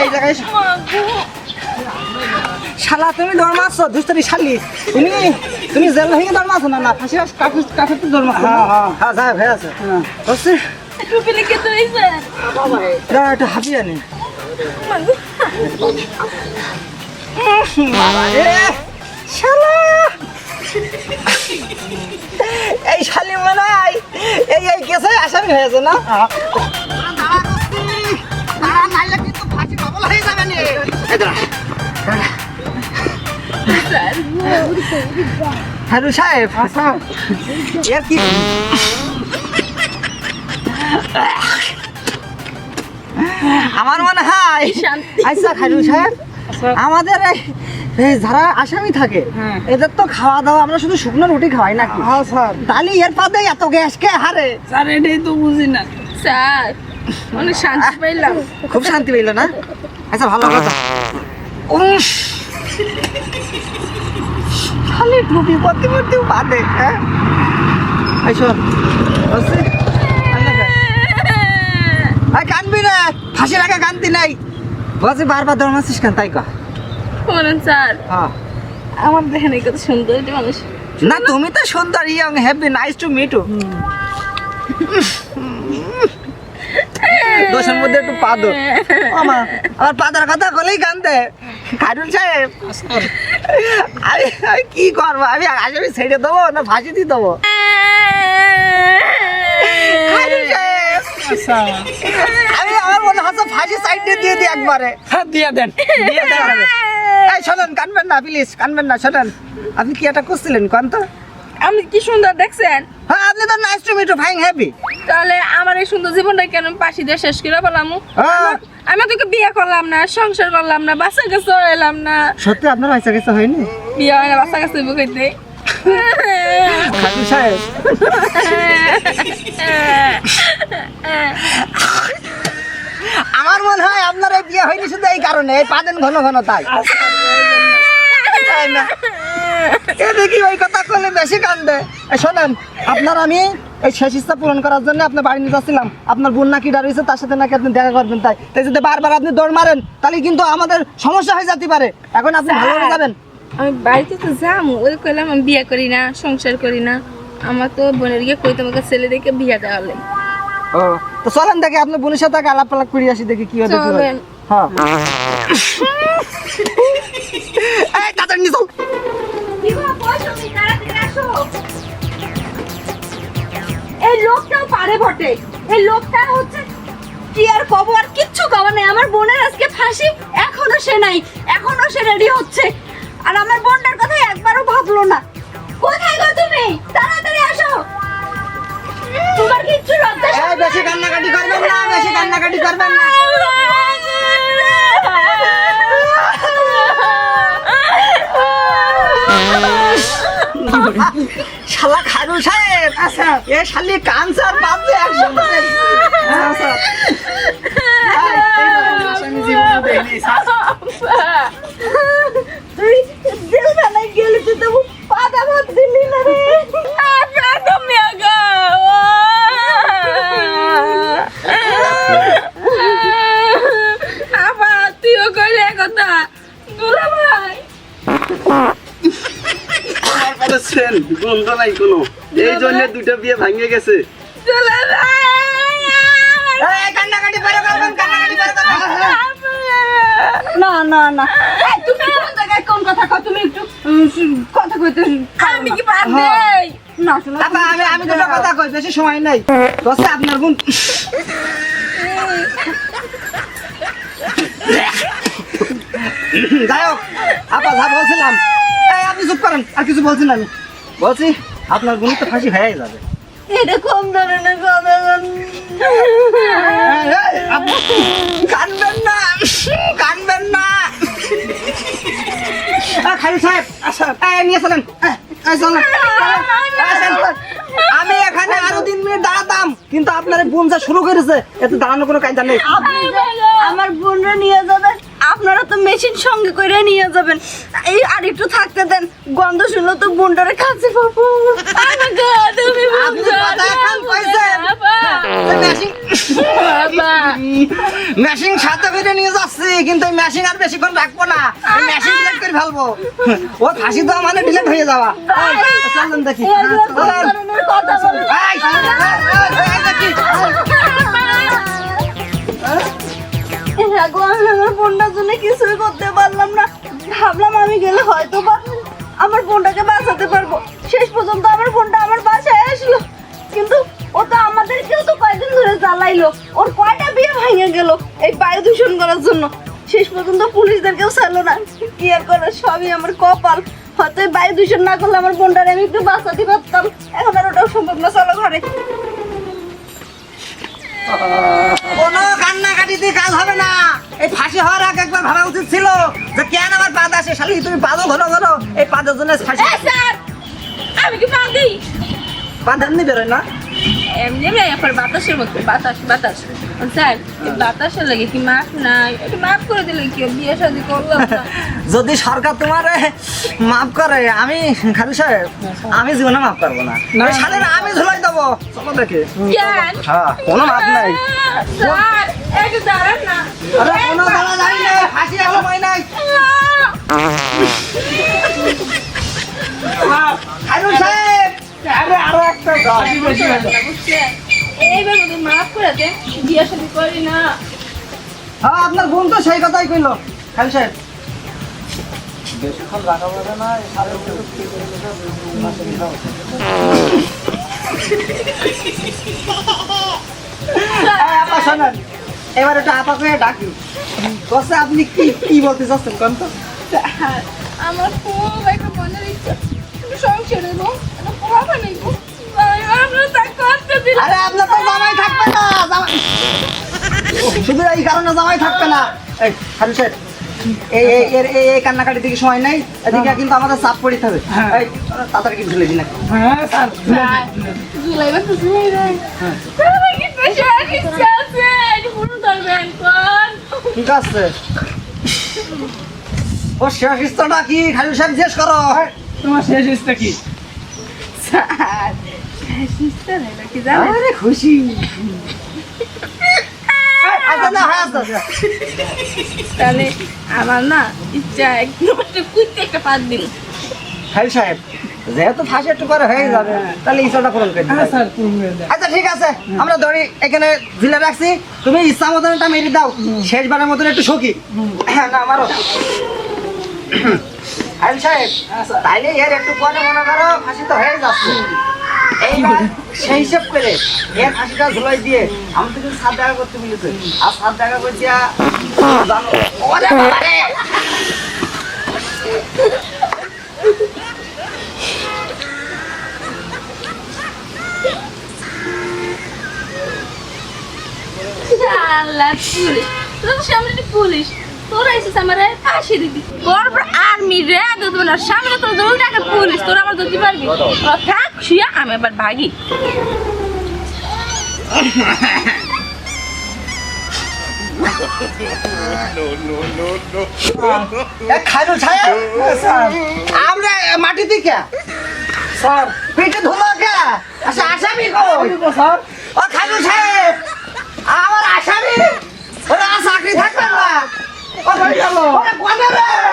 এই জায়গায় শালা তুমি দৌড় মারছো দুস্তরি শালি। তুমি তুমি জেল ভেঙে দৌড় মারছো না না? ফাঁসি কাঠে কাঠে তো মারছো হ্যাঁ হ্যাঁ হ্যাঁ সাহেব হয়ে আছে। হ্যাঁ। হচ্ছে টুপি লিখে তো হইছে এটা একটু হাঁপি জানি শালা। এই শালি মনে হয় এই এই কেসে আসামি হয়েছে না? হ্যালো সাহেব এর কি? আমার মনে হয় আচ্ছা খাইরুল সাহেব আমাদের এই এই যারা আসামি থাকে এদের তো খাওয়া দাওয়া আমরা শুধু শুকনো রুটি খাওয়াই নাকি? হ্যাঁ স্যার। তাহলে এর পাতে এত গ্যাস কে হারে? স্যার এটাই তো বুঝি না। স্যার অনেক শান্তি পাইলাম। খুব শান্তি পেইল না? আচ্ছা ভালো কথা। উস খালি টুপি পরতে পরতেও বাদে হ্যাঁ? বলছি আই কানবি না ফাঁসি রাখা কান্তি নাই। বলছি বারবার দর মাসিস কেন? তাই কহ বলেন স্যার। হ্যাঁ। আমার দেখেন এই কত সুন্দর একটা মানুষ। না তুমি তো সুন্দর young happy nice to meet you দোষের মধ্যে একটু পা দো আমা আমার পাদার কথা বলেই কান্দে খাইরুল সাহেব আমি আমি কি করব? আমি আসামি ছেড়ে দেবো না ফাঁসি দিয়ে দেবো? খাইরুল সাহেব। আমি আমার মনে হচ্ছে ফাঁসি সাইড দিয়ে দিয়ে দিই একবারে। হ্যাঁ দিয়ে দেন। দিয়ে হবে। এই শোনেন কানবেন না প্লিজ কানবেন না শোনেন। আপনি কি একটা করছিলেন কোন তো আপনি কি সুন্দর দেখছেন? হ্যাঁ আপনি তো nice to meet fine happy তাহলে আমার এই সুন্দর জীবনটা কেন পাশি দিয়ে শেষ করে হ্যাঁ। আমি তোকে বিয়ে করলাম না সংসার করলাম না বাচ্চা কাছে এলাম না। সত্যি আপনার পয়সা কিছু হয়নি? বিয়ে হয় না বাচ্চা কাছে বুকাইতে খাটু সাহেব। আমার মনে হয় আপনার এই বিয়ে হয়নি শুধু এই কারণে এই পাদেন ঘন ঘন তাই। তাই না এ দেখি ওই কথা করলে বেশি কান্দে। শোনেন আপনার আমি এই শেষ ইচ্ছা পূরণ করার জন্য আপনার বাড়ি নিয়ে যাচ্ছিলাম। আপনার বোন নাকি দাঁড়িয়েছে তার সাথে নাকি আপনি দেখা করবেন তাই। তাই যদি বারবার আপনি দৌড় মারেন তাহলে কিন্তু আমাদের সমস্যা হয়ে যেতে পারে। এখন আপনি ভালোভাবে যাবেন। আমি বাড়িতে তো যাব ওই কইলাম আমি বিয়ে করি না সংসার করি না। আমার তো বোনের গিয়ে কই তোমাকে ছেলে দেখে বিয়ে দেওয়ালে ও তো চলেন দেখি আপনার বোনের সাথে আলাপ আলাপ করে আসি দেখি কি হতে কি হয়। হ্যাঁ। এই তাড়াতাড়ি চল এই লোকটাও পারে বটে। এই লোকটা হচ্ছে কি আর কব আর কিচ্ছু কবার নেই। আমার বোনের আজকে ফাঁসি এখনও সে নাই এখনও সে রেডি হচ্ছে। আর আমার বোনটার কথা একবারও ভাবলো না। কোথায় গো তুমি? তাড়াতাড়ি আসো। তোমার কিচ্ছু লজ্জা বেশি কান্নাকাটি করবেন না বেশি কান্নাকাটি করবেন না। শালা খারু সাহেব, এ শালি কানসার বাজে দেখিনি তুই গেলে তুই পাতা ভাত দিলি না রে আবার তুইও কইলে কথা বলেছেন গন্ধ নাই কোনো। এই জন্য দুটো বিয়ে ভাঙে গেছে। না না না। তুমি কোন জায়গায় কোন কথা কও? তুমি একটু কথা কইতে আমি না। কি বাদ দেই না শোনো আমি আমি দুটো কথা কই বেশি সময় নাই। বসে আপনার বোন। যাই হোক আপা যা বলছিলাম। আপনি চুপ করেন আর কিছু বলছি না আমি। বলছি আপনার তো ফাঁসি হয়ে যাবে। এরকম ধরনের কথা কানবেন না কানবেন না। খালি সাহেব নিয়ে চলেন। আমি এখানে আরও তিন মিনিট দাঁড়াতাম কিন্তু আপনার বোন যা শুরু করেছে এতে দাঁড়ানোর কোনো কায়দা নেই। আমার বোনরা নিয়ে যাবেন আপনারা তো মেশিন সঙ্গে করে নিয়ে যাবেন। এই আর একটু থাকতে দেন গন্ধ শুনলো তো বুন্ডারে কাছে কইছেন। মেশিন সাথে করে নিয়ে যাচ্ছি কিন্তু মেশিন আর বেশিক্ষণ রাখব না। মেশিন ডিলেট করে ফেলব। ও ফাঁসি তো মানে ডিলেট হয়ে যাওয়া। দেখি। বোনটার জন্য কিছুই করতে পারলাম না। ভাবলাম আমি গেলে হয়তো বা আমার বোনটাকে বাঁচাতে পারব। শেষ পর্যন্ত আমার বোনটা আমার বাসায় আসলো। কিন্তু ও তো আমাদেরকেও তো কয়েকদিন ধরে জ্বালাইলো। ওর কয়টা বিয়ে ভেঙে গেল এই বায়ু দূষণ করার জন্য। শেষ পর্যন্ত পুলিশদেরকেও ছাড়লো না। কি আর করে সবই আমার কপাল। হয়তো এই বায়ু দূষণ না করলে আমার বোনটারে আমি একটু বাঁচাতে পারতাম। এখন আর ওটাও সম্ভব না, চলো ঘরে। কোনো কান্নাকাটিতে কাজ হবে উচিত ছিল যে কেন আমার পাদ আসে শালি তুমি পাদও ঘন ঘন এই পাদের জন্য ফাঁসি। স্যার আমি কি পাগি পাদ এমনি বেরোয় না? এমনি এখন বাতাসের মতো বাতাস বাতাস। স্যার এই বাতাসের লাগে কি মাফ নাই? একটু মাফ করে দিলে কি বিয়ে শাদি করলাম না। যদি সরকার তোমার মাফ করে আমি খালি সাহেব আমি জীবনে মাফ করব না। শালের আমি ঝুলাই দেবো। চলো দেখে। হ্যাঁ কোনো মাফ নাই। স্যার একটু দাঁড়ান না। আরে কোনো দাঁড়া দাঁড়ি নেই ফাঁসি পাই নাই। খালু সাহেব। আরে আরও একটা? এইবার মাফ করে দেন বিয়ে শাদি করি না। হ্যাঁ আপনার বোন তো সেই কথাই কইলো। খালু সাহেব। বেশিক্ষণ রাখা যাবে না সাড়ে শোনেন। এবার একটু আপাকে ডাকি বসে আপনি কি কি বলতে চাচ্ছেন কোন তো? আমার খুব একটা মনের ইচ্ছা সংসার একটা আরে আপনার তো জামাই থাকবে না জামাই শুধু এই কারণে জামাই থাকবে না। এই এর কান্নাকাটির দিকে সময় নেই। এদিকে কিন্তু আমাদের চাপ পড়িতে হবে। এই তাড়াতাড়ি কিন্তু ঝুলে দিন ঠিক আছে। ও শেষ ইস্তটা কি? খালু সাহেব জিজ্ঞেস করো তোমার শেষ ইচ্ছা কি? খুশি। আচ্ছা না হ্যাঁ আচ্ছা আচ্ছা। তাহলে আমার না ইচ্ছা একদম একটা কুইতে একটা পাত দিন। খালু সাহেব যেহেতু ফাঁসি একটু করে হয়ে যাবে তাহলে ইচ্ছাটা পূরণ করে হ্যাঁ। আচ্ছা ঠিক আছে। আমরা দড়ি এখানে ঝুলে রাখছি। তুমি ইচ্ছা মতন এটা মেরে দাও। শেষবারের মতন একটু সখি না আমারও আইল সাহেব তাইলে এর একটু পরে মনে করো ফাঁসি তো হয়ে যাচ্ছে। এইবার সেই হিসেব করে এর ফাঁসিটা ঝুলাই দিয়ে আমি তো কিন্তু সাত টাকা করতে বলেছে। আর সাত টাকা করছিয়া জানো ওরে বাবা রে! আল্লাহ পুলিশ। তোর তো সামনে একটা পুলিশ। তোরা এসেছিস আমার ফাঁসি দিবি। তোর আর্মি রে দেবো না সামনে তো দৌড় টাকা পুলিশ তোরা আমার ধরতে পারবি? তোরা থাক শুয়ে আমি এবার ভাগি। এ খাইরু সাহেব আমরা মাটি দিকে? স্যার। পেটে ধুলো কে? আচ্ছা আসামি স্যার? ও খাইরু সাহেব চাকরি থাকবে না গেল রে।